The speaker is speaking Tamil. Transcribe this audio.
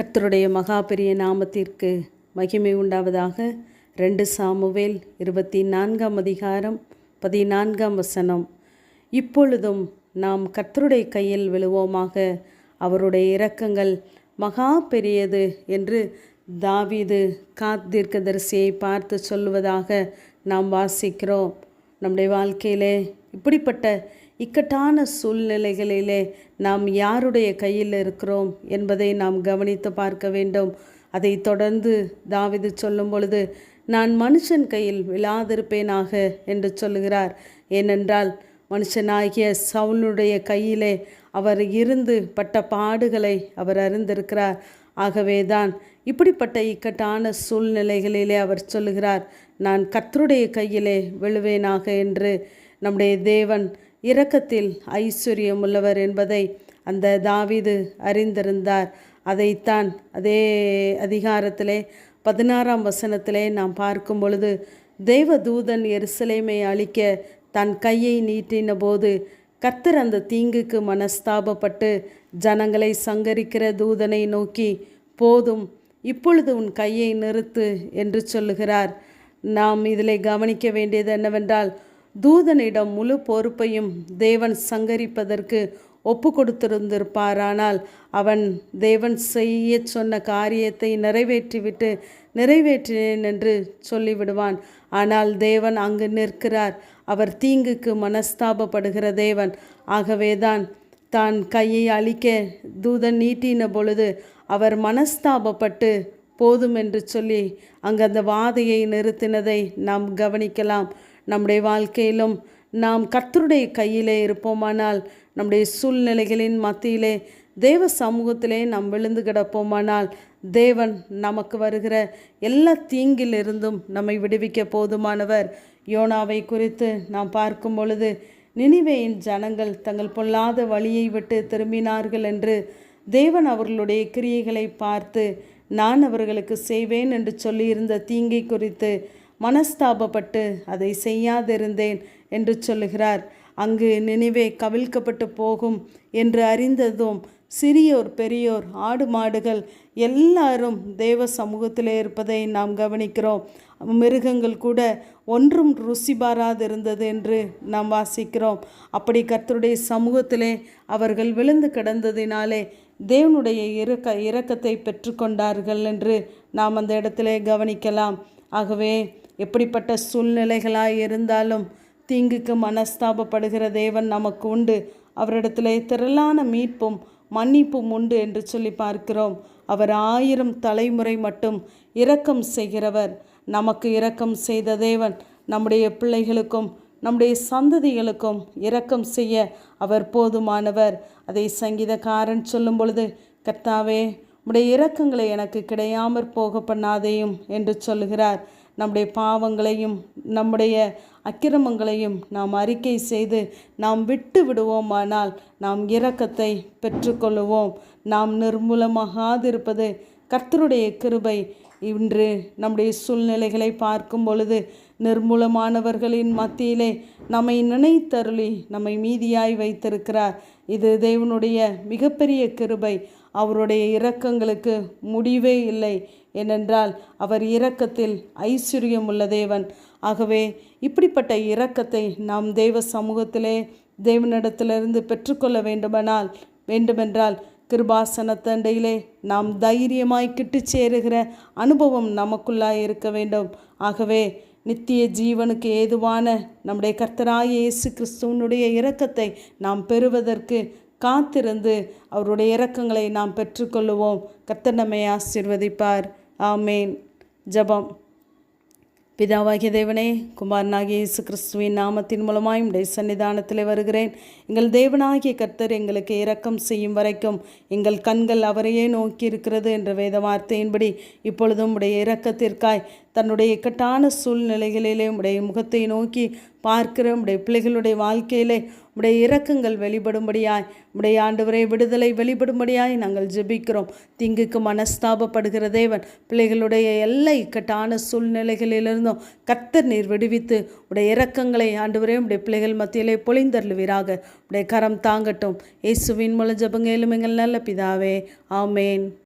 கர்த்தருடைய மகா பெரிய நாமத்திற்கு மகிமை உண்டாவதாக. ரெண்டு சாமுவேல் இருபத்தி நான்காம் அதிகாரம் பதினான்காம் வசனம். இப்பொழுதும் நாம் கர்த்தருடைய கையில் விழுவோமாக. அவருடைய இரக்கங்கள் மகா பெரியது என்று தாவீது காத்தீர்க்கதரிசியை பார்த்து சொல்லுவதாக நாம் வாசிக்கிறோம். நம்முடைய வாழ்க்கையிலே இப்படிப்பட்ட இக்கட்டான சூழ்நிலைகளிலே நாம் யாருடைய கையில் இருக்கிறோம் என்பதை நாம் கவனித்து பார்க்க வேண்டும். அதை தொடர்ந்து தாவிது சொல்லும் பொழுது நான் மனுஷன் கையில் விழாதிருப்பேனாக என்று சொல்லுகிறார். ஏனென்றால் மனுஷனாகிய சவுனுடைய கையிலே அவர் இருந்து பட்ட பாடுகளை அவர் அறிந்திருக்கிறார். ஆகவேதான் இப்படிப்பட்ட இக்கட்டான சூழ்நிலைகளிலே அவர் சொல்லுகிறார் நான் கத்தருடைய கையிலே விழுவேனாக என்று. நம்முடைய தேவன் இரக்கத்தில் ஐஸ்வர்யம் உள்ளவர் என்பதை அந்த தாவிது அறிந்திருந்தார். அதைத்தான் அதே அதிகாரத்திலே பதினாறாம் வசனத்திலே நாம் பார்க்கும் பொழுது தேவதூதன் எருசலேமை அழிக்க தன் கையை நீட்டின போது கர்த்தர் அந்த தீங்குக்கு மனஸ்தாபப்பட்டு ஜனங்களை சங்கரிக்கிற தூதனை நோக்கி போதும் இப்பொழுது உன் கையை நிறுத்து என்று சொல்லுகிறார். நாம் இதில் கவனிக்க வேண்டியது என்னவென்றால் தூதனிடம் முழு பொறுப்பையும் தேவன் சங்கரிப்பதற்கு ஒப்பு கொடுத்திருந்திருப்பாரானால் அவன் தேவன் செய்ய சொன்ன காரியத்தை நிறைவேற்றிவிட்டு நிறைவேற்றினேன் என்று சொல்லிவிடுவான். ஆனால் தேவன் அங்கு நிற்கிறார். அவர் தீங்குக்கு மனஸ்தாபப்படுகிற தேவன். ஆகவேதான் தான் கையை அழிக்க தூதன் நீட்டின பொழுது அவர் மனஸ்தாபப்பட்டு போதும் என்று சொல்லி அங்கு அந்த வாதையை நிறுத்தினதை நாம் கவனிக்கலாம். நம்முடைய வாழ்க்கையிலும் நாம் கர்த்தருடைய கையிலே இருப்போமானால் நம்முடைய சூழ்நிலைகளின் மத்தியிலே தேவ சமூகத்திலே நாம் விழுந்து கிடப்போமானால் தேவன் நமக்கு வருகிற எல்லா தீங்கிலிருந்தும் நம்மை விடுவிக்க போதுமானவர். யோனாவை குறித்து நாம் பார்க்கும் பொழுது நினைவையின் ஜனங்கள் தங்கள் பொல்லாத வழியை விட்டு திரும்பினார்கள் என்று தேவன் அவர்களுடைய கிரியைகளை பார்த்து நான் அவர்களுக்கு செய்வேன் என்று சொல்லியிருந்த தீங்கை குறித்து மனஸ்தாபப்பட்டு அதை செய்யாதிருந்தேன் என்று சொல்லுகிறார். அங்கு நினைவே கவிழ்க்கப்பட்டு போகும் என்று அறிந்ததும் சிறியோர் பெரியோர் ஆடு மாடுகள் எல்லாரும் தேவ சமூகத்தில் இருப்பதை நாம் கவனிக்கிறோம். மிருகங்கள் கூட ஒன்றும் ருசி பாராதிருந்தது என்று நாம் வாசிக்கிறோம். அப்படி கர்த்தருடைய சமூகத்திலே அவர்கள் விழுந்து கிடந்ததினாலே தேவனுடைய இறக்க இரக்கத்தை பெற்றுக்கொண்டார்கள் என்று நாம் அந்த இடத்திலே கவனிக்கலாம். ஆகவே எப்படிப்பட்ட சூழ்நிலைகளாக இருந்தாலும் தீங்குக்கு மனஸ்தாபப்படுகிற தேவன் நமக்கு உண்டு. அவரிடத்தில் திரளான மீட்பும் மன்னிப்பும் உண்டு என்று சொல்லி பார்க்கிறோம். அவர் ஆயிரம் தலைமுறை மட்டும் இரக்கம் செய்கிறவர். நமக்கு இரக்கம் செய்த தேவன் நம்முடைய பிள்ளைகளுக்கும் நம்முடைய சந்ததிகளுக்கும் இரக்கம் செய்ய அவர் போதுமானவர். அதை சங்கீதக்காரன் சொல்லும் பொழுது கர்த்தாவே உடைய இரக்கங்களை எனக்கு கிடையாமற் போக பண்ணாதேயும் என்று சொல்லுகிறார். நம்முடைய பாவங்களையும் நம்முடைய அக்கிரமங்களையும் நாம் அறிக்கை செய்து நாம் விட்டு விடுவோமானால் நாம் இரக்கத்தை பெற்றுக்கொள்ளுவோம். நாம் நிர்மூலமாகாதிருப்பது கர்த்தருடைய கிருபை. இன்று நம்முடைய சூழ்நிலைகளை பார்க்கும் பொழுது நிர்மூலமானவர்களின் மத்தியிலே நம்மை நினைத்தருளி நம்மை மீதியாய் வைத்திருக்கிறார். இது தேவனுடைய மிகப்பெரிய கிருபை. அவருடைய இரக்கங்களுக்கு முடிவே இல்லை. ஏனென்றால் அவர் இரக்கத்தில் ஐஸ்வர்யம் உள்ள தேவன். ஆகவே இப்படிப்பட்ட இரக்கத்தை நாம் தெய்வ சமூகத்திலே தேவனிடத்திலிருந்து பெற்றுக்கொள்ள வேண்டுமானால் வேண்டுமென்றால் கிருபாசனத்தண்டையிலே நாம் தைரியமாய் கிட்டு சேருகிற அனுபவம் நமக்குள்ளாய் இருக்க வேண்டும். ஆகவே நித்திய ஜீவனுக்கு ஏதுவான நம்முடைய கர்த்தராய இயேசு கிறிஸ்துவனுடைய இரக்கத்தை நாம் பெறுவதற்கு காத்திருந்து அவருடைய இறக்கங்களை நாம் பெற்றுக்கொள்ளுவோம். கர்த்தர் நம்மை ஆசிர்வதிப்பார். ஆமேன். ஜபம். பிதாவாகிய தேவனே குமாரனாகிய இயேசு கிறிஸ்துவின் நாமத்தின் மூலமாய் உடைய சன்னிதானத்தில் வருகிறேன். எங்கள் தேவனாகிய கர்த்தர் எங்களுக்கு இரக்கம் செய்யும் வரைக்கும் எங்கள் கண்கள் அவரையே நோக்கி இருக்கிறது என்ற வேத வார்த்தையின்படி இப்பொழுதும் உடைய இரக்கத்திற்காய் தன்னுடைய இக்கட்டான சூழ்நிலைகளிலே உடைய முகத்தை நோக்கி பார்க்கிற உடைய பிள்ளைகளுடைய வாழ்க்கையிலே உடைய இரக்கங்கள் வெளிப்படும்படியாய் உடைய ஆண்டவரை விடுதலை வெளிப்படும்படியாய் நாங்கள் ஜெபிக்கிறோம். திங்குக்கு மனஸ்தாபப்படுகிற தேவன் பிள்ளைகளுடைய எல்லா இக்கட்டான சூழ்நிலைகளிலிருந்தும் கத்தர் நீர் விடுவித்து உடைய இரக்கங்களை ஆண்டவரே உடைய பிள்ளைகள் மத்தியிலே பொழிந்தருளுவீராக. உடைய கரம் தாங்கட்டும். இயேசுவின் மூலம் ஜபங்க எங்கள் நல்ல பிதாவே. ஆமேன்.